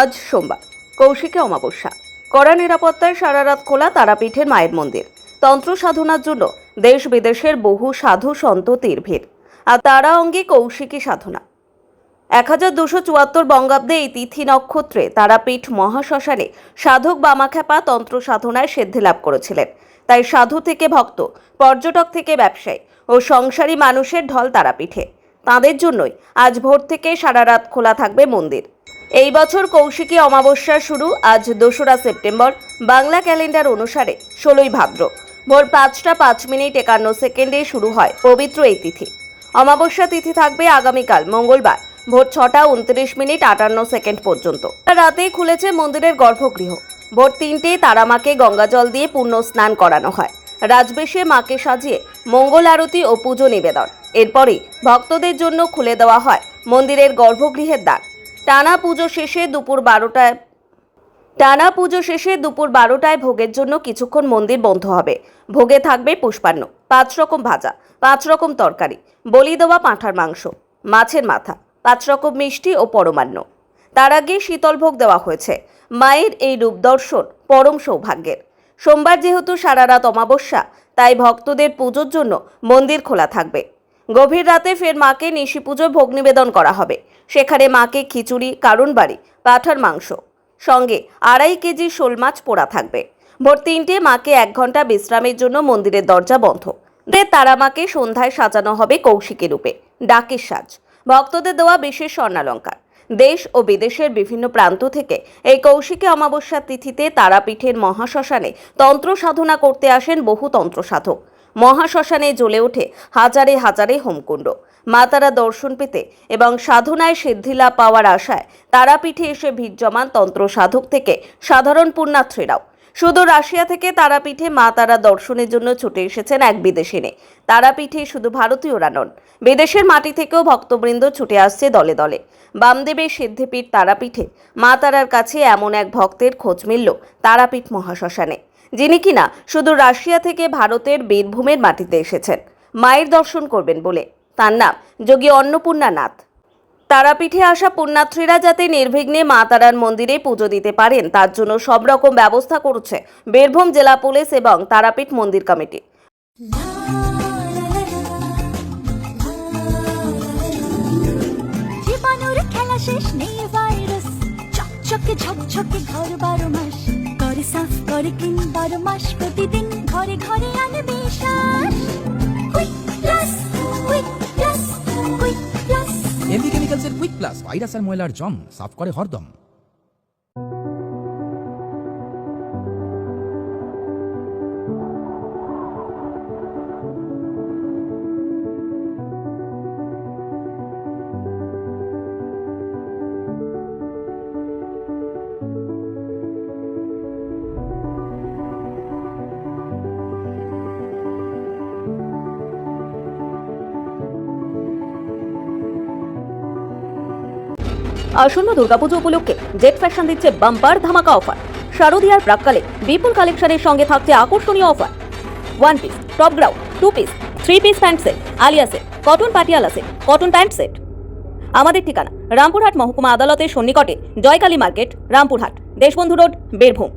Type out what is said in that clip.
আজ সোমবার। কৌশিকে অমাবস্যা। কড়া নিরাপত্তায় সারা রাত খোলা তারাপীঠের মায়ের মন্দির। তন্ত্র সাধনার জন্য দেশ বিদেশের বহু সাধু সন্ত তীর ভিড়। আর তারা অঙ্গে কৌশিকী সাধনা। এক হাজার দুশো চুয়াত্তর বঙ্গাব্দে এই তিথি নক্ষত্রে তারাপীঠ মহাশ্মশানে সাধক বামাখ্যাপা তন্ত্র সাধনায় সিদ্ধি লাভ করেছিলেন। তাই সাধু থেকে ভক্ত, পর্যটক থেকে ব্যবসায়ী ও সংসারী মানুষের ঢল তারাপীঠে। তাদের জন্যই আজ ভোর থেকে সারা রাত খোলা থাকবে মন্দির। এই বছর কৌশিকী অমাবস্যা শুরু আজ দোসরা সেপ্টেম্বর। বাংলা ক্যালেন্ডার অনুসারে ষোলোই ভাদ্র। ভোর পাঁচটা পাঁচ মিনিট একান্ন সেকেন্ডে শুরু হয় পবিত্র এই তিথি। অমাবস্যা তিথি থাকবে আগামীকাল মঙ্গলবার, ভোর ছটা উনত্রিশ মিনিট আটান্ন সেকেন্ড পর্যন্ত। রাতেই খুলেছে মন্দিরের গর্ভগৃহ। ভোর তিনটে তারামাকে গঙ্গাজল দিয়ে পূর্ণ স্নান করানো হয়। রাজবেশে মাকে সাজিয়ে মঙ্গল আরতি ও পুজো নিবেদন। এরপরই ভক্তদের জন্য খুলে দেওয়া হয় মন্দিরের গর্ভগৃহের দ্বার। টানা পুজো শেষে দুপুর বারোটায় টানা পুজো শেষে দুপুর বারোটায় ভোগের জন্য কিছুক্ষণ মন্দির বন্ধ হবে। ভোগে থাকবে পুষ্পান্ন, পাঁচ রকম ভাজা, পাঁচ রকম তরকারি, বলি দেওয়া পাঁঠার মাংস, মাছের মাথা, পাঁচ রকম মিষ্টি ও পরমান্ন। তার আগে শীতল ভোগ দেওয়া হয়েছে। মায়ের এই রূপ দর্শন পরম সৌভাগ্যের। সোমবার যেহেতু সারা রাত অমাবস্যা, তাই ভক্তদের পুজোর জন্য মন্দির খোলা থাকবে। গভীর রাতে ফের মাকে নিশি পুজোয় ভোগ নিবেদন করা হবে। সেখানে মাকে খিচুড়ি কারণ বাড়ি পাঠার মাংস, সঙ্গে আড়াই কেজি শোল মাছ পোড়া থাকবে। ভোর তিনটে মাকে এক ঘণ্টা বিশ্রামের জন্য মন্দিরের দরজা বন্ধ। দে তারা মাকে সন্ধ্যায় সাজানো হবে কৌশিকী রূপে। ডাকের সাজ। ভক্তদের দেওয়া বিশেষ স্বর্ণালঙ্কার। দেশ ও বিদেশের বিভিন্ন প্রান্ত থেকে এই কৌশিকী অমাবস্যার তিথিতে তারাপীঠের মহাশ্মশানে তন্ত্র সাধনা করতে আসেন বহু তন্ত্র সাধক মহাশ্মশানে জ্বলে ওঠে হাজারে হাজারে হোমকুণ্ড। মা তারা দর্শন পেতে এবং সাধনায় সিদ্ধিলা পাওয়ার আশায় তারাপীঠে এসে ভিড় জমান তন্ত্র সাধক থেকে সাধারণ পুণ্যার্থীরাও শুধু রাশিয়া থেকে তারাপীঠে মা তারা দর্শনের জন্য ছুটে এসেছেন এক বিদেশিনে। তারাপীঠে শুধু ভারতীয়রা নন, বিদেশের মাটি থেকেও ভক্তবৃন্দ ছুটে আসছে দলে দলে। বামদেবের সিদ্ধিপীঠ তারাপীঠে মা তারার কাছে এমন এক ভক্তের খোঁজ মিলল তারাপীঠ মহাশ্মশানে। যিনি কিনা শুধু রাশিয়া থেকে ভারতের বীরভূমের মাটিতে এসেছেন। মায়ের দর্শন করবেন বলে। তার নাম যোগী অন্নপূর্ণা নাথ। তারাপীঠে আসা পুণ্যার্থীরা যাতে নির্বিঘ্নে মা তারার মন্দিরে পুজো দিতে পারেন, তার জন্য সব রকম ব্যবস্থা করছে বীরভূম জেলা পুলিশ এবং তারাপীঠ মন্দির কমিটি। শেষ নেই ভাইরাস চকচকে ঝকঝকে ঘর বারো মাস। সাফ দিন বারো মাস প্রতিদিন ঘরে ঘরে আনে বিশ্বাস quick plus quick plus quick plus MB কেমিক্যালসের quick plus virus আর ময়লার জম, সাফ করে হরদম। আসন্ন দুর্গাপুজো উপলক্ষে জেট ফ্যাশন দিচ্ছে বাম্পার ধামাকা অফার। শারদীয়ার প্রাককালে বিপুল কালেকশনের সঙ্গে থাকছে আকর্ষণীয় offer. One piece top ground two piece three piece pant set Alia set cotton Patiala set cotton pant set আমাদের ঠিকানা, রামপুরহাট মহকুমা আদালতের সন্নিকটে, জয়কালী মার্কেট, রামপুরহাট, দেশবন্ধু রোড, বীরভূম।